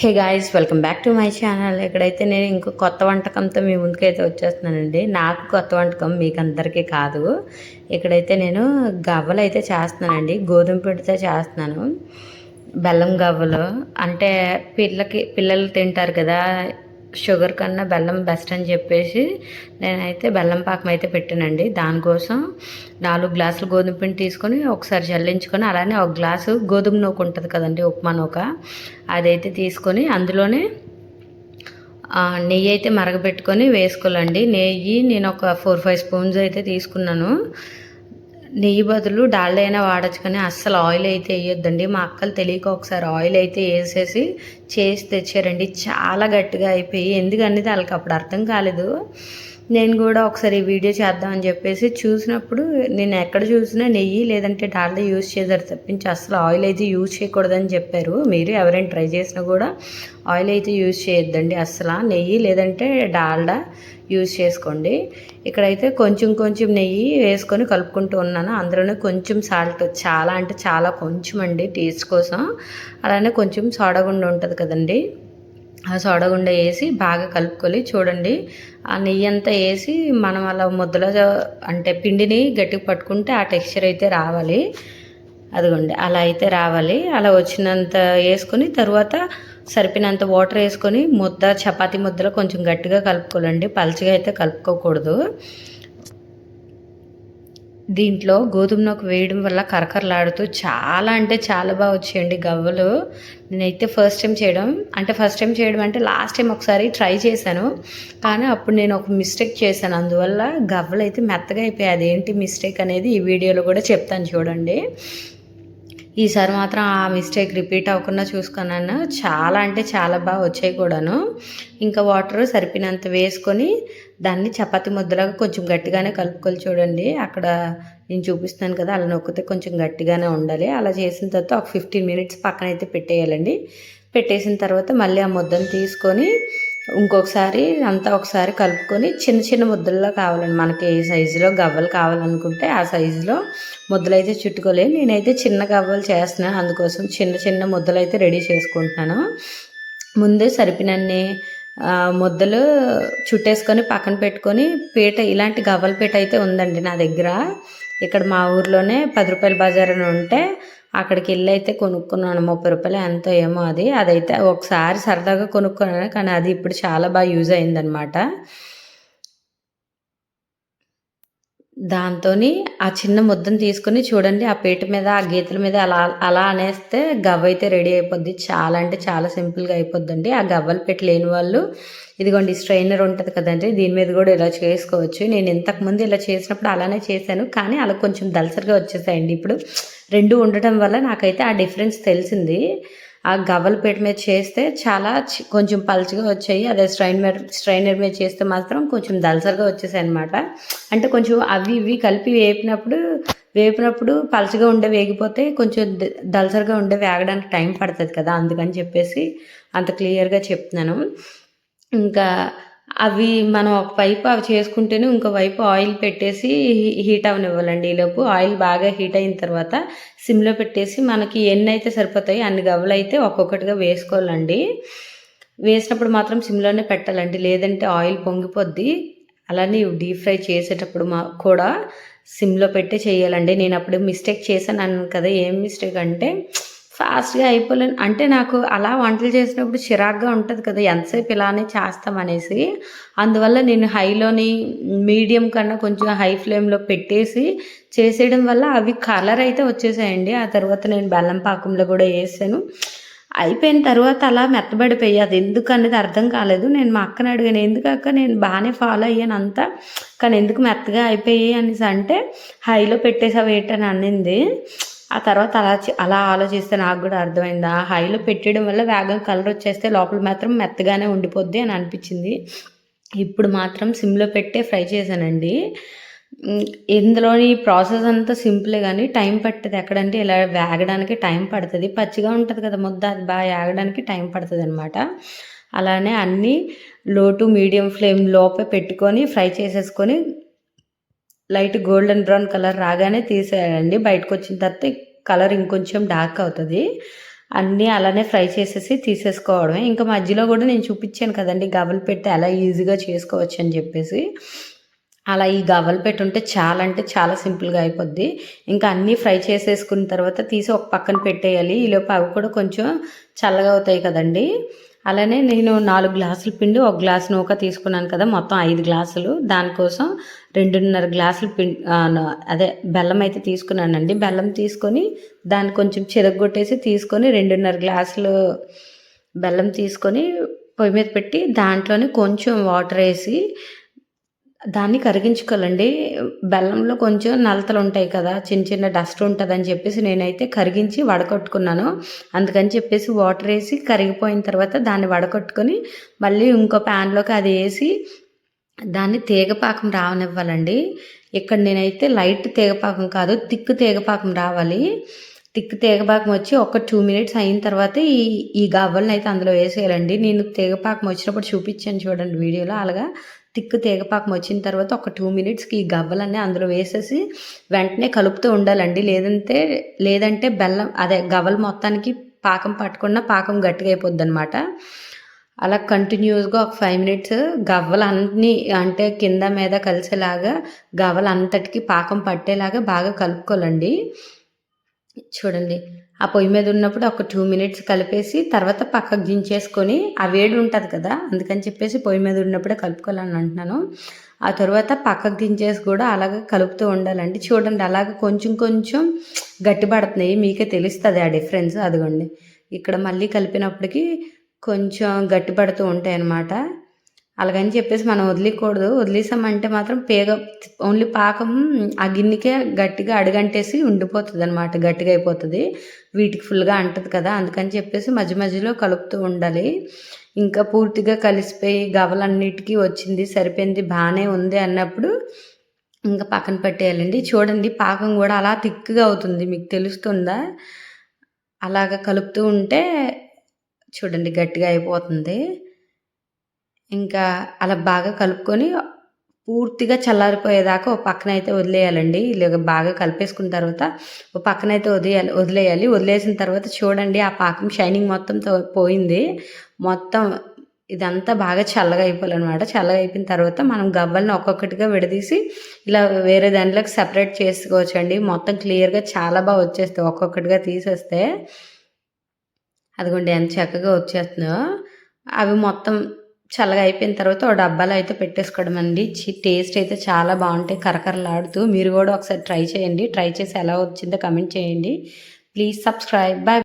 Hey guys welcome back to my channel. ఇక్కడైతే నేను ఇంకో కొత్త వంటకంతో మీ ముందుకైతే వచ్చేస్తున్నానండి. నాకు కొత్త వంటకం మీకు అందరికీ కాదు. ఇక్కడైతే నేను గవ్వలు అయితే చేస్తున్నానండి. గోధుమ పిండితో చేస్తున్నాను. బెల్లం గవ్వలు. అంటే పిల్లకి పిల్లలు తింటారు కదా షుగర్ కన్నా బెల్లం బెస్ట్ అని చెప్పేసి నేనైతే బెల్లం పాకం అయితే పెట్టానండి. దానికోసం నాలుగు గ్లాసులు గోధుమ పిండి తీసుకొని ఒకసారి చల్లించుకొని అలానే ఒక గ్లాసు గోధుమ నూక ఉంటుంది కదండి ఉప్మా నూక. అదైతే తీసుకొని అందులోనే నెయ్యి అయితే మరగబెట్టుకొని వేసుకోవాలండి. నెయ్యి నేను ఒక ఫోర్ ఫైవ్ స్పూన్స్ అయితే తీసుకున్నాను. నెయ్యి బదులు డాల్డా అయినా వాడచ్చు కానీ అస్సలు ఆయిల్ అయితే వేయొద్దండి. మా అక్కలు తెలియక ఒకసారి ఆయిల్ అయితే వేసేసి చేసి తెచ్చారండి. చాలా గట్టిగా అయిపోయి ఎందుకనేది వాళ్ళకి అప్పుడు అర్థం కాలేదు. నేను కూడా ఒకసారి ఈ వీడియో చేద్దామని చెప్పేసి చూసినప్పుడు నేను ఎక్కడ చూసినా నెయ్యి లేదంటే డాల్డా యూజ్ చేశారు తప్పించి అసలు ఆయిల్ అయితే యూజ్ చేయకూడదని చెప్పారు. మీరు ఎవరైనా ట్రై చేసినా కూడా ఆయిల్ అయితే యూజ్ చేయొద్దండి. అసలు నెయ్యి లేదంటే డాల్డా యూజ్ చేసుకోండి. ఇక్కడైతే కొంచెం కొంచెం నెయ్యి వేసుకొని కలుపుకుంటూ ఉన్నాను. అందులోనే కొంచెం సాల్ట్ చాలా అంటే చాలా కొంచెం అండి టేస్ట్ కోసం. అలానే కొంచెం సోడగుండ ఉంటుంది కదండి. సోడగుండ వేసి బాగా కలుపుకొని చూడండి. ఆ నెయ్యి అంతా వేసి మనం అలా ముద్దలో అంటే పిండిని గట్టిగా పట్టుకుంటే ఆ టెక్స్చర్ అయితే రావాలి. అదిగోండి అలా అయితే రావాలి. అలా వచ్చినంత వేసుకొని తర్వాత సరిపోయినంత వాటర్ వేసుకొని ముద్ద చపాతీ ముద్దలో కొంచెం గట్టిగా కలుపుకోవాలండి. పలుచగా అయితే కలుపుకోకూడదు. దీంట్లో గోధుమ నూక వేయడం వల్ల కరకరలాడుతూ చాలా అంటే చాలా బాగా వచ్చాయండి గవ్వలు. నేనైతే ఫస్ట్ టైం చేయడం. అంటే ఫస్ట్ టైం చేయడం అంటే లాస్ట్ టైం ఒకసారి ట్రై చేశాను. కానీ అప్పుడు నేను ఒక మిస్టేక్ చేశాను. అందువల్ల గవ్వలు అయితే మెత్తగా అయిపోయాయి. అదేంటి మిస్టేక్ అనేది ఈ వీడియోలో కూడా చెప్తాను చూడండి. ఈసారి మాత్రం ఆ మిస్టేక్ రిపీట్ అవ్వకుండా చూసుకున్నాను చాలా అంటే చాలా బాగా వచ్చాయి కూడాను. ఇంకా వాటర్ సరిపోయినంత వేసుకొని దాన్ని చపాతి ముద్దలాగా కొంచెం గట్టిగానే కలుపుకొని చూడండి. అక్కడ నేను చూపిస్తాను కదా అలా నొక్కితే కొంచెం గట్టిగానే ఉండాలి. అలా చేసిన తర్వాత ఒక ఫిఫ్టీన్ మినిట్స్ పక్కన అయితే పెట్టేయాలండి. పెట్టేసిన తర్వాత మళ్ళీ ఆ ముద్దను తీసుకొని ఇంకొకసారి అంతా ఒకసారి కలుపుకొని చిన్న చిన్న ముద్దల్లో కావాలండి. మనకి ఏ సైజులో గవ్వలు కావాలనుకుంటే ఆ సైజులో ముద్దలు అయితే చుట్టుకోలేదు నేనైతే చిన్న గవ్వలు చేస్తున్నాను. అందుకోసం చిన్న చిన్న ముద్దలు అయితే రెడీ చేసుకుంటున్నాను. ముందే సరిపినన్ని ముద్దలు చుట్టేసుకొని పక్కన పెట్టుకొని పీట ఇలాంటి గవ్వల పీట అయితే ఉందండి నా దగ్గర. ఇక్కడ మా ఊర్లోనే పది రూపాయల బజార్ అని ఉంటే అక్కడికి వెళ్ళి అయితే కొనుక్కున్నాను. ముప్పై రూపాయలు ఎంతో ఏమో అది. అదైతే ఒకసారి సరదాగా కొనుక్కున్నాను. కానీ అది ఇప్పుడు చాలా బాగా యూజ్ అయిందనమాట దాంతో ఆ చిన్న ముద్దను తీసుకొని చూడండి ఆ పీట మీద ఆ గీతల మీద అలా అలా అనేస్తే గవ్వ అయితే రెడీ అయిపోద్ది. చాలా అంటే చాలా సింపుల్గా అయిపోద్దండి. ఆ గవ్వల పెట్టి లేని వాళ్ళు ఇదిగోండి స్ట్రైనర్ ఉంటుంది కదండి దీని మీద కూడా ఇలా చేసుకోవచ్చు. నేను ఇంతకుముందు ఇలా చేసినప్పుడు అలానే చేశాను. కానీ అలా కొంచెం దలసరిగా వచ్చేసాయండి ఇప్పుడు. రెండు ఉండటం వల్ల నాకైతే ఆ డిఫరెన్స్ తెలిసింది. ఆ గవ్వలపేట మీద చేస్తే చాలా కొంచెం పలుచగా వచ్చాయి. అదే స్ట్రైనర్ స్ట్రైనర్ మీద చేస్తే మాత్రం కొంచెం దలసరిగా వచ్చేసాయి అనమాట అంటే కొంచెం అవి ఇవి కలిపి వేపినప్పుడు వేపినప్పుడు పలచగా ఉండే వేగిపోతే కొంచెం ద- దలసరిగా ఉండే వేగడానికి టైం పడుతుంది కదా అందుకని చెప్పేసి అంత క్లియర్గా చెప్తున్నాను. ఇంకా అవి మనం ఒక వైపు అవి చేసుకుంటేనే ఇంకో వైపు ఆయిల్ పెట్టేసి హీట్ అవనివ్వాలండి ఈలోపు ఆయిల్ బాగా హీట్ అయిన తర్వాత సిమ్లో పెట్టేసి మనకి ఎన్ని అయితే సరిపోతాయి అన్ని గవ్వలు అయితే ఒక్కొక్కటిగా వేసుకోవాలండి. వేసినప్పుడు మాత్రం సిమ్లోనే పెట్టాలండి. లేదంటే ఆయిల్ పొంగిపోద్ది. అలానే డీప్ ఫ్రై చేసేటప్పుడు మా కూడా సిమ్లో పెట్టి చేయాలండి. నేను అప్పుడు మిస్టేక్ చేశాను అన్నాను కదా. ఏం మిస్టేక్ అంటే ఫాస్ట్గా అయిపోలేను. అంటే నాకు అలా వంటలు చేసినప్పుడు చిరాగ్గా ఉంటుంది కదా ఎంతసేపు ఇలానే చేస్తామనేసి అందువల్ల నేను హైలోని మీడియం కన్నా కొంచెం హై ఫ్లేమ్లో పెట్టేసి చేసేయడం వల్ల అవి కలర్ అయితే వచ్చేసాయండి. ఆ తర్వాత నేను బెల్లం పాకంలో కూడా వేసాను. అయిపోయిన తర్వాత అలా మెత్తబడిపోయి అది ఎందుకు అనేది అర్థం కాలేదు. నేను మా అక్కని అడిగాను ఎందుకు అక్క నేను బాగానే ఫాలో అయ్యాను అంతా కానీ ఎందుకు మెత్తగా అయిపోయాయి? అనేసి అంటే హైలో పెట్టేసావు ఏంటని అనింది. ఆ తర్వాత అలా అలా ఆలోచిస్తే నాకు కూడా అర్థమైంది. ఆ హైలో పెట్టడం వల్ల వేగం కలర్ వచ్చేస్తే లోపల మాత్రం మెత్తగానే ఉండిపోద్ది అని అనిపించింది. ఇప్పుడు మాత్రం సిమ్లో పెట్టే ఫ్రై చేశానండి. ఇందులోని ప్రాసెస్ అంతా సింపులే కానీ టైం పట్టదు. ఎక్కడంటే ఇలా వేగడానికి టైం పడుతుంది. పచ్చిగా ఉంటుంది కదా ముద్ద అది బాగా వేగడానికి టైం పడుతుంది అనమాట అలానే అన్నీ లో టు మీడియం ఫ్లేమ్ లోపే పెట్టుకొని ఫ్రై చేసేసుకొని లైట్ గోల్డెన్ బ్రౌన్ కలర్ రాగానే తీసేయండి. బయటకు వచ్చిన తర్వాత కలర్ ఇంకొంచెం డార్క్ అవుతుంది. అన్నీ అలానే ఫ్రై చేసేసి తీసేసుకోవడమే. ఇంకా మధ్యలో కూడా నేను చూపించాను కదండి గవ్వలు పెట్టి ఎలా ఈజీగా చేసుకోవచ్చు అని చెప్పేసి. అలా ఈ గవ్వలు పెట్టుంటే చాలా అంటే చాలా సింపుల్గా అయిపోద్ది. ఇంకా అన్నీ ఫ్రై చేసేసుకున్న తర్వాత తీసి ఒక పక్కన పెట్టేయాలి. ఈలోపు అవి కూడా కొంచెం చల్లగా అవుతాయి కదండి. అలానే నేను నాలుగు గ్లాసులు పిండి ఒక గ్లాసు నూక తీసుకున్నాను కదా మొత్తం ఐదు గ్లాసులు. దానికోసం రెండున్నర గ్లాసులు పిండి అదే బెల్లం అయితే తీసుకున్నానండి. బెల్లం తీసుకొని దాన్ని కొంచెం చిరగొట్టేసి తీసుకొని రెండున్నర గ్లాసులు బెల్లం తీసుకొని పొయ్యి మీద పెట్టి దాంట్లోనే కొంచెం వాటర్ వేసి దాన్ని కరిగించుకోవాలండి. బెల్లంలో కొంచెం నలతలు ఉంటాయి కదా చిన్న చిన్న డస్ట్ ఉంటుందని చెప్పేసి నేనైతే కరిగించి వడకట్టుకున్నాను. అందుకని చెప్పేసి వాటర్ వేసి కరిగిపోయిన తర్వాత దాన్ని వడకట్టుకొని మళ్ళీ ఇంకో ప్యాన్లోకి అది వేసి దాన్ని తీగపాకం రావనివ్వాలండి ఇక్కడ నేనైతే లైట్ తీగపాకం కాదు తిక్కు తీగపాకం రావాలి. తిక్కు తీగపాకం వచ్చి ఒక టూ మినిట్స్ అయిన తర్వాత ఈ ఈ గవ్వలను అయితే అందులో వేసేయాలండి. నేను తీగపాకం వచ్చినప్పుడు చూపించాను చూడండి వీడియోలో అలాగా తిక్కు తీగపాకం వచ్చిన తర్వాత ఒక టూ మినిట్స్కి ఈ గవ్వలన్నీ అందులో వేసేసి వెంటనే కలుపుతూ ఉండాలండి. లేదంటే లేదంటే బెల్లం అదే గవ్వలు మొత్తానికి పాకం పట్టకుండా పాకం గట్టిగా అయిపోద్ది అనమాట అలా కంటిన్యూస్గా ఒక ఫైవ్ మినిట్స్ గవ్వలన్నీ అంటే కింద మీద కలిసేలాగా గవ్వలంతటికి పాకం పట్టేలాగా బాగా కలుపుకోవాలండి. చూడండి. ఆ పొయ్యి మీద ఉన్నప్పుడు ఒక టూ మినిట్స్ కలిపేసి తర్వాత పక్కకు దించేసుకొని ఆ వేడి ఉంటుంది కదా అందుకని చెప్పేసి పొయ్యి మీద ఉన్నప్పుడే కలుపుకోవాలని అంటున్నాను. ఆ తర్వాత పక్కకు దించేసి కూడా అలాగే కలుపుతూ ఉండాలండి. చూడండి అలాగే కొంచెం కొంచెం గట్టి పడుతున్నాయి. మీకే తెలుస్తుంది ఆ డిఫరెన్స్. అదిగోండి ఇక్కడ మళ్ళీ కలిపినప్పటికీ కొంచెం గట్టి పడుతూ ఉంటాయి అన్నమాట అలాగని చెప్పేసి మనం వదిలేకూడదు. వదిలేసామంటే మాత్రం పేగ ఓన్లీ పాకం ఆ గిన్నెకే గట్టిగా అడుగంటేసి ఉండిపోతుంది అనమాట గట్టిగా అయిపోతుంది. వీటికి ఫుల్గా అంటది కదా అందుకని చెప్పేసి మధ్య మధ్యలో కలుపుతూ ఉండాలి. ఇంకా పూర్తిగా కలిసిపోయి గవలన్నిటికీ వచ్చింది సరిపోయింది బాగానే ఉంది అన్నప్పుడు ఇంకా పక్కన పెట్టేయాలండి. చూడండి పాకం కూడా అలా తిక్కుగా అవుతుంది మీకు తెలుస్తుందా? అలాగ కలుపుతూ ఉంటే చూడండి గట్టిగా అయిపోతుంది. ఇంకా అలా బాగా కలుపుకొని పూర్తిగా చల్లారిపోయేదాకా ఒక పక్కన అయితే వదిలేయాలండి. ఇలాగ బాగా కలిపేసుకున్న తర్వాత ఒక పక్కన అయితే వదిలేయాలి వదిలేయాలి. వదిలేసిన తర్వాత చూడండి ఆ పాకం షైనింగ్ మొత్తం పోయింది. మొత్తం ఇదంతా బాగా చల్లగా అయిపోవాలన్నమాట. చల్లగా అయిపోయిన తర్వాత మనం గవ్వల్ని ఒక్కొక్కటిగా విడదీసి ఇలా వేరే దాంట్లోకి సపరేట్ చేసుకోవచ్చండి. మొత్తం క్లియర్గా చాలా బాగా వచ్చేస్తాయి. ఒక్కొక్కటిగా తీసేస్తే. అదిగోండి ఎంత చక్కగా వచ్చేస్తుందో. అవి మొత్తం చల్లగా అయిపోయిన తర్వాత ఓ డబ్బాలో అయితే పెట్టేసుకోవడం అండి టేస్ట్ అయితే చాలా బాగుంటాయి. కరకరలాడుతూ మీరు కూడా ఒకసారి ట్రై చేయండి. ట్రై చేసి ఎలా వచ్చిందో కమెంట్ చేయండి. Please subscribe. బాయ్